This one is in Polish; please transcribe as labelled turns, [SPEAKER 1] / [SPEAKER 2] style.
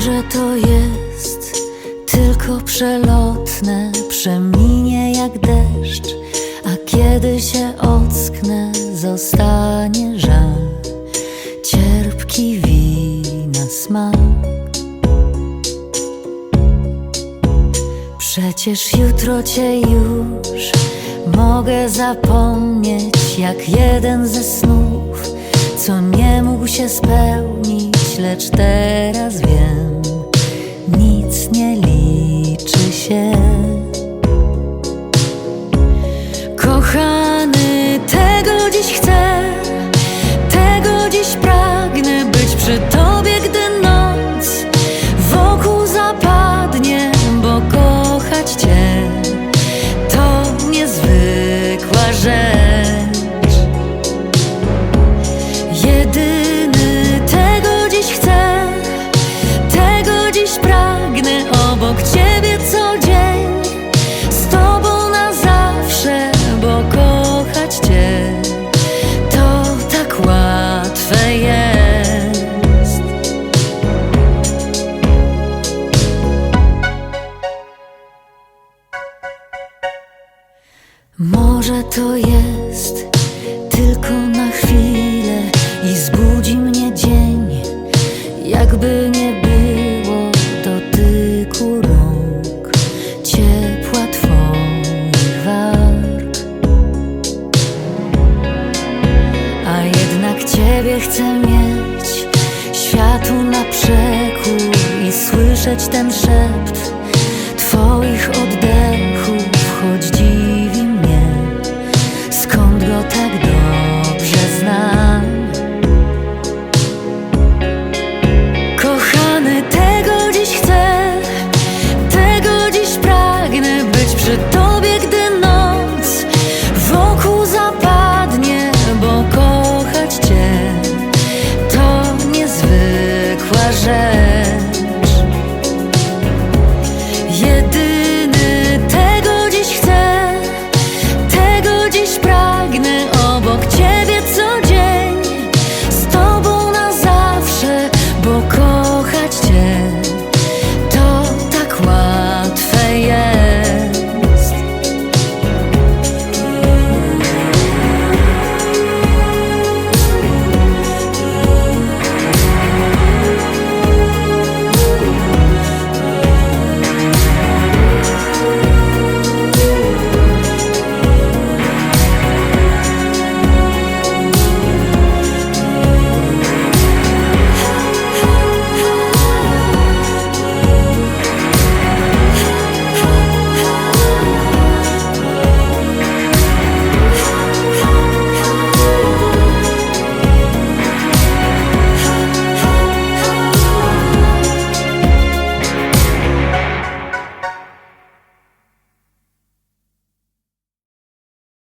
[SPEAKER 1] Może to jest tylko przelotne, przeminie jak deszcz, a kiedy się ocknę, zostanie żal, cierpki wina smak. Przecież jutro cię już mogę zapomnieć jak jeden ze snów, co nie mógł się spełnić, lecz teraz wiem, je t'en Może to jest tylko na chwilę i zbudzi mnie dzień, jakby nie było dotyku rąk, ciepła twoich warg. A jednak ciebie chcę mieć, światu na przekór i słyszeć ten szep